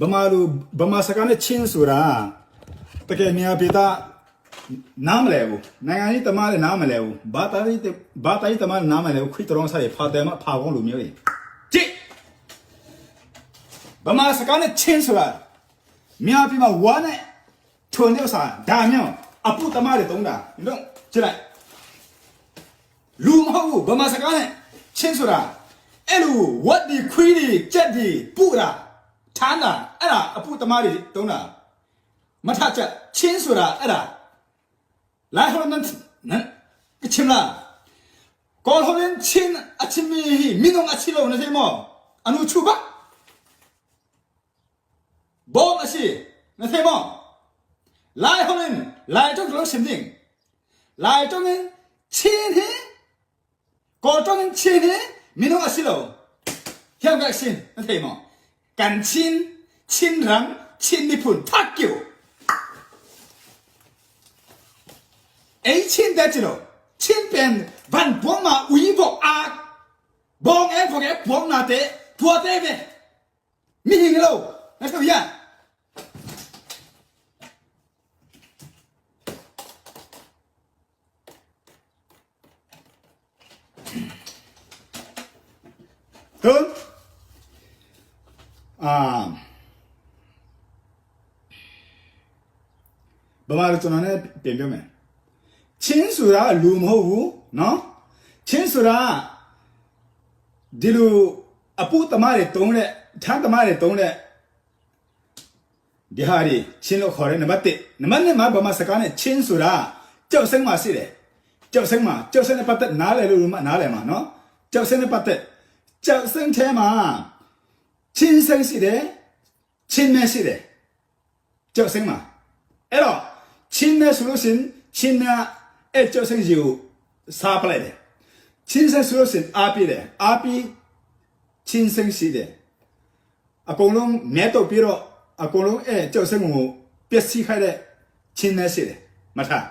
ဗမာလူဗမာစကားနဲ့ချင်းဆိုတာတကယ်နေရာဒေသနားမလဲဘူးနိုင်ငံကြီးတမလည်းနားမလဲဘူးဘာသာရေးဘာသာရေးတမလည်းနားမလဲဘူးခွိတရောဆိုင်ဖာတယ်မဖာကောင်းလူမျိုးကြီးကြည့်ဗမာစကားနဲ့ချင်းဆိုတာမြန်မာပြည်မှာဝါနဲ့ထွန်တဲ့ဥစ္စာဒါမျိုးအပုတမတွေတုံးတာဒီတော့ကြည့်လိုက်လူမဟုတ်ဘူးဗမာစကားနဲ့ချင်းဆိုတာအဲ့လိုဝတ်ဒီခွီးဒီကြက်ဒီပူတာ ထမ်းတာအဲ့ဒါအပုသမားတွေတုံးတာမထချက်ချင်းဆိုတာအဲ့ဒါလာဟောနန်နန်ကချင်လားကောဟောနန်ချင်းအချင်းမီမင်းတို့အချင်းလုံးနေတယ်မောအနုချူပါဘောမရှိနေတယ်မောလာဟောနန်လာတော့လုံးစင်တင်လာတော့ငင်းချင်းဟင်းကောတော့ငင်းချင်းဟင်းမင်းတို့အချင်းလုံးရောက်ကြရှင်နေတယ်မော ချင်းပန်ဗန်ဘောမှာဝီဘောအာဘောငယ်ဖော်ကဘောနာတဲ့ထွားတဲ့ပဲမိဟင်ကလို့လက်တော့ရဟမ် အာဘာမှလည်းကျွန်တော်လည်းပြင်ပြမယ် ချင်းဆိုတာလူမဟုတ်ဘူးเนาะချင်းဆိုတာဒီလိုအပုတမတွေတုံးတဲ့ထမ်းတမတွေတုံးတဲ့ဒီဟာတွေချင်းလို့ခေါ်တယ်နံပါတ်1နံပါတ်2မှာဗမာစကားနဲ့ချင်းဆိုတာကြောက်စင်းမှာရှိတယ်ကြောက်စင်းမှာကြောက်စင်းနဲ့ပတ်သက်နားလည်လို့မှနားလည်မှာเนาะကြောက်စင်းနဲ့ပတ်သက်ကြောက်စင်းထဲမှာ ချင်းစင်းရှိတယ်ချင်းနဲ့ရှိတယ်ကြောက်စင်းမှာအဲ့တော့ချင်းနဲ့ဆိုလို့ရှိရင်ချင်းနဲ့အဲ့ကြောက်စင်းကြီးကိုစားပလိုက်တယ်ချင်းစင်းဆိုလို့ရှိရင်အားပြတယ်အားပြီးချင်းစင်းရှိတယ်အကုန်လုံးမဲတော့ပြီးတော့အကုန်လုံးအဲ့ကြောက်စင်းကိုပျက်စီးခိုင်းတဲ့ချင်းနဲ့ရှိတယ်မထား